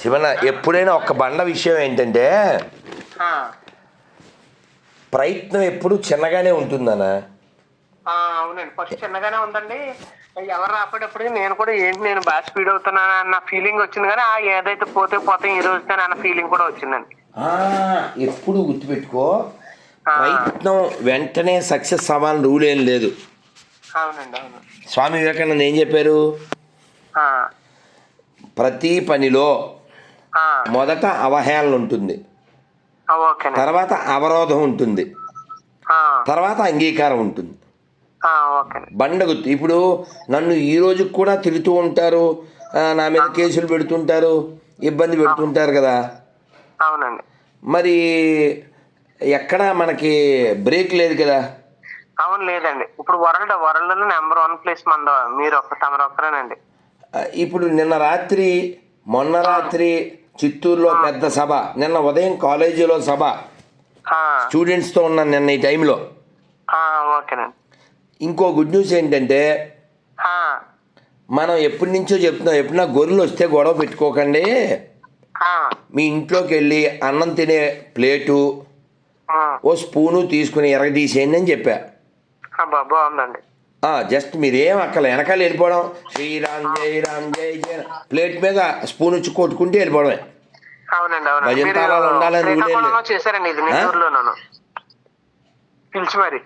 శివన్న ఎప్పుడైనా ఒక బండ విషయం ఏంటంటే ప్రయత్నం ఎప్పుడు చిన్నగానే ఉంటుందనా అవునండి. ఫస్ట్ చిన్నగానే ఉందండి. ఎవరు రాపడేప్పటికి నేను కూడా ఏంటి నేను బాగా స్పీడ్ అవుతున్నాను అన్న ఫీలింగ్ వచ్చింది కానీ ఆ ఏదైతే పోతే పోతే ఈ రోజుతో అన్న ఫీలింగ్ కూడా వచ్చిందండి. ఎప్పుడు గుర్తుపెట్టుకో. ప్రయత్నం వెంటనే సక్సెస్ అవ్వాలని రూల్ ఏం లేదు. అవునండి అవును. స్వామి వివేకానంద ఏం చెప్పారు? ప్రతి పనిలో మొదట అవహేళన ఉంటుంది. తర్వాత అవరోధం ఉంటుంది. తర్వాత అంగీకారం ఉంటుంది. ఆ, ఓకేనండి బండ గుర్తు ఇప్పుడు నన్ను ఈ రోజు కూడా తిడుతూ ఉంటారు. నా మీద కేసులు పెడుతుంటారు. ఇబ్బంది పెడుతుంటారు కదా. అవునండి. మరి ఎక్కడ మనకి బ్రేక్ లేదు కదా. అవును లేదండి. ఇప్పుడు world world number one place మన మీరు ఒక్క తమరు ఒక్కరేనండి ఇప్పుడు నిన్న రాత్రి మొన్న రాత్రి చిత్తూరులో పెద్ద సభ నిన్న ఉదయం కాలేజీలో సభ. స్టూడెంట్స్తో ఉన్నాను నిన్న ఈ టైంలో. ఇంకో గుడ్ న్యూస్ ఏంటంటే మనం ఎప్పటి నుంచో చెప్తున్నాం ఎప్పుడన్నా గొర్రెలు వస్తే గొడవ పెట్టుకోకండి. మీ ఇంట్లోకి వెళ్ళి అన్నం తినే ప్లేటు ఓ స్పూను తీసుకుని ఎరగదీసేయండి అని చెప్పా. బాగుందండి. జస్ట్ మీరేం అక్కల వెనకాల వెళ్ళిపోవడం. శ్రీరామ్ జై రామ్ జై జై. ప్లేట్ మీద స్పూన్ వచ్చి కొట్టుకుంటే వెళ్ళిపోవడమే. అవునండి భజన తాళాలు ఉండాలని చేశారండి ఇది నెల్లూరులోనూ పిలిచి మరి.